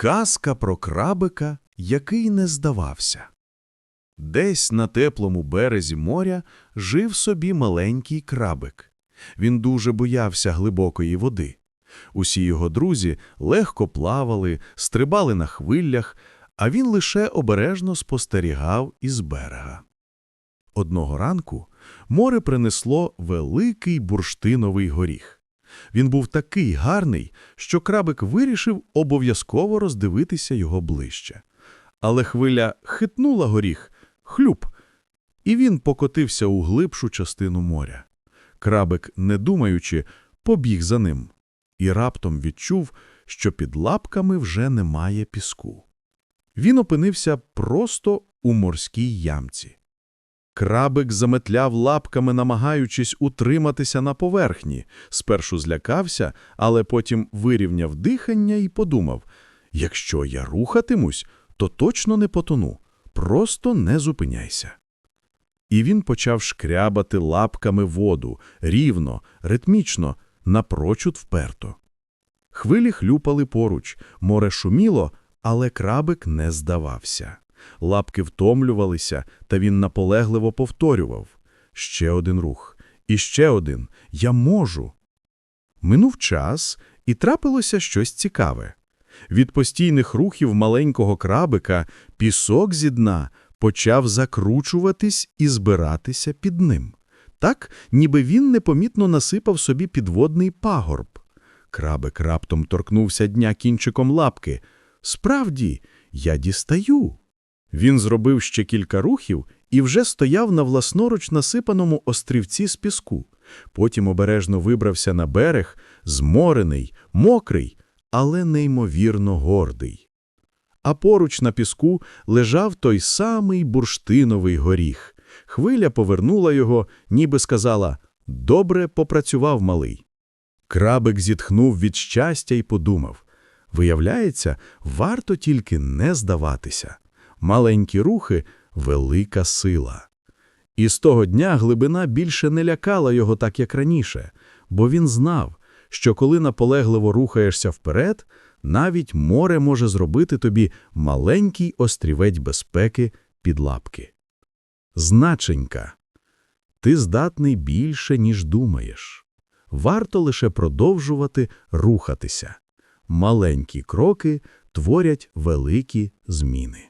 Казка про крабика, який не здавався. Десь на теплому березі моря жив собі маленький крабик. Він дуже боявся глибокої води. Усі його друзі легко плавали, стрибали на хвилях, а він лише обережно спостерігав із берега. Одного ранку море принесло великий бурштиновий горіх. Він був такий гарний, що крабик вирішив обов'язково роздивитися його ближче. Але хвиля хитнула горіх, хлюп, і він покотився у глибшу частину моря. Крабик, не думаючи, побіг за ним і раптом відчув, що під лапками вже немає піску. Він опинився просто у морській ямці. Крабик заметляв лапками, намагаючись утриматися на поверхні. Спершу злякався, але потім вирівняв дихання і подумав, якщо я рухатимусь, то точно не потону, просто не зупиняйся. І він почав шкрябати лапками воду, рівно, ритмічно, напрочуд вперто. Хвилі хлюпали поруч, море шуміло, але крабик не здавався. Лапки втомлювалися, та він наполегливо повторював. Ще один рух. І ще один. Я можу. Минув час, і трапилося щось цікаве. Від постійних рухів маленького крабика пісок зі дна почав закручуватись і збиратися під ним. Так, ніби він непомітно насипав собі підводний пагорб. Крабик раптом торкнувся дня кінчиком лапки. Справді, я дістаю. Він зробив ще кілька рухів і вже стояв на власноруч насипаному острівці з піску. Потім обережно вибрався на берег, зморений, мокрий, але неймовірно гордий. А поруч на піску лежав той самий бурштиновий горіх. Хвиля повернула його, ніби сказала «Добре попрацював малий». Крабик зітхнув від щастя і подумав Виявляється, варто тільки не здаватися. Маленькі рухи – велика сила. І з того дня глибина більше не лякала його так, як раніше, бо він знав, що коли наполегливо рухаєшся вперед, навіть море може зробити тобі маленький острівець безпеки під лапки. Значенька. Ти здатний більше, ніж думаєш. Варто лише продовжувати рухатися. Маленькі кроки творять великі зміни.